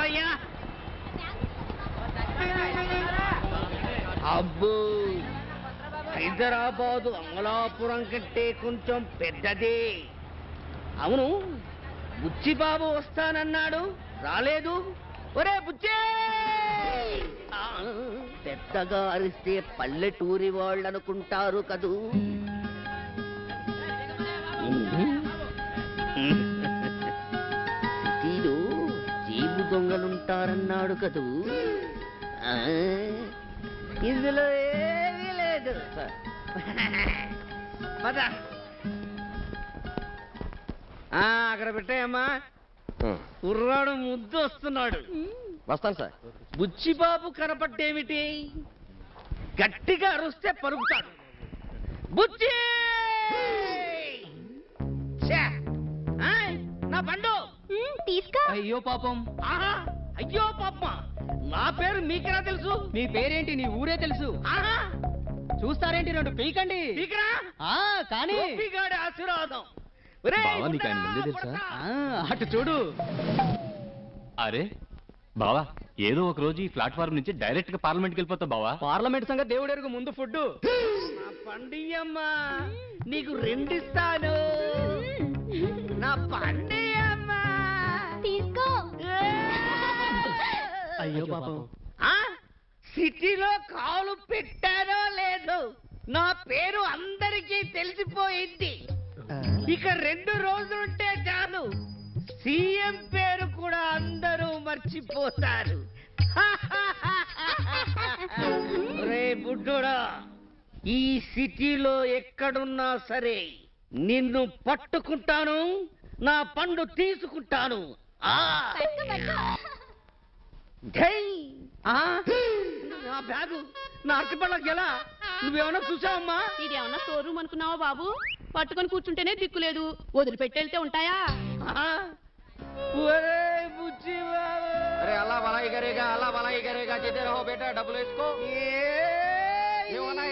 అయ్యా! అబ్బో! హైదరాబాదు అమలాపురం కంటే కొంచెం పెద్దదే. అవును బుచ్చిబాబు వస్తానన్నాడు. రాలేదు. ఒరే బుచ్చే! పెద్దగా అరిస్తే పల్లెటూరి వాళ్ళనుకుంటారు కదూ. దొంగలుంటారన్నాడు కదూ? ఇందులో ఏమీ లేదు. పద. ఆ, అక్కడ పెట్టాయమ్మా. కుర్రాడు ముద్దు వస్తున్నాడు. వస్తాను సార్. బుచ్చిబాబు కనపడ్డేమిటి గట్టిగా అరుస్తే పలుకుతాడు బుచ్చి ఛే! ఆయ్, నా బండు! తీసుకో. అయ్యో పాపం. ఆహా! అయ్యో పాప నా పేరు మీకెలా తెలుసు? మీ పేరేంటి? నీ ఊరే తెలుసు. ఆహా. చూస్తారేంటి రెండు పీకండి. మీకరా ఆ కానీ. గోపిగాడి ఆశీర్వాదం. ఒరేయ్, బావా, నీకు ఆయన ముందే కొట్టరా, తెలుసా? కొట్టరా. ఆ, అటు చూడు. అరే బావా ఏదో ఒక రోజు ఈ ప్లాట్ఫామ్ నుంచి డైరెక్ట్గా పార్లమెంట్కి వెళ్ళిపోతావు బావా. పార్లమెంట్ సంగతి దేవుడు ఎరుగు ముందు ఫుడ్ నా పండియమ్మా నీకు రెండిస్తాను. అయ్యో పాపం. ఆ? సిటీలో కాలు పెట్టానో లేదు నా పేరు అందరికీ తెలిసిపోయింది. ఇక రెండు రోజులుంటే చాలు. సీఎం పేరు కూడా అందరూ మర్చిపోతారు. రే బుడ్డోడా ఈ సిటీలో ఎక్కడున్నా సరే నిన్ను పట్టుకుంటాను నా పండు తీసుకుంటాను. ఆ. ధై నా బ్యాగు నా అరటిపళ్ళ గెల. నువ్వేమన్నా చూసావమ్మా? ఇదేమన్నా షోరూమ్ అనుకున్నావా బాబు? పట్టుకొని కూర్చుంటేనే దిక్కులేదు. వదిలిపెట్టెళ్తే ఉంటాయా? అరే అలా వలాయి కరేగా అలా వలాయి కరేగా చేతే రహో బేటా డబ్బులు వేసుకో. ఏమన్నా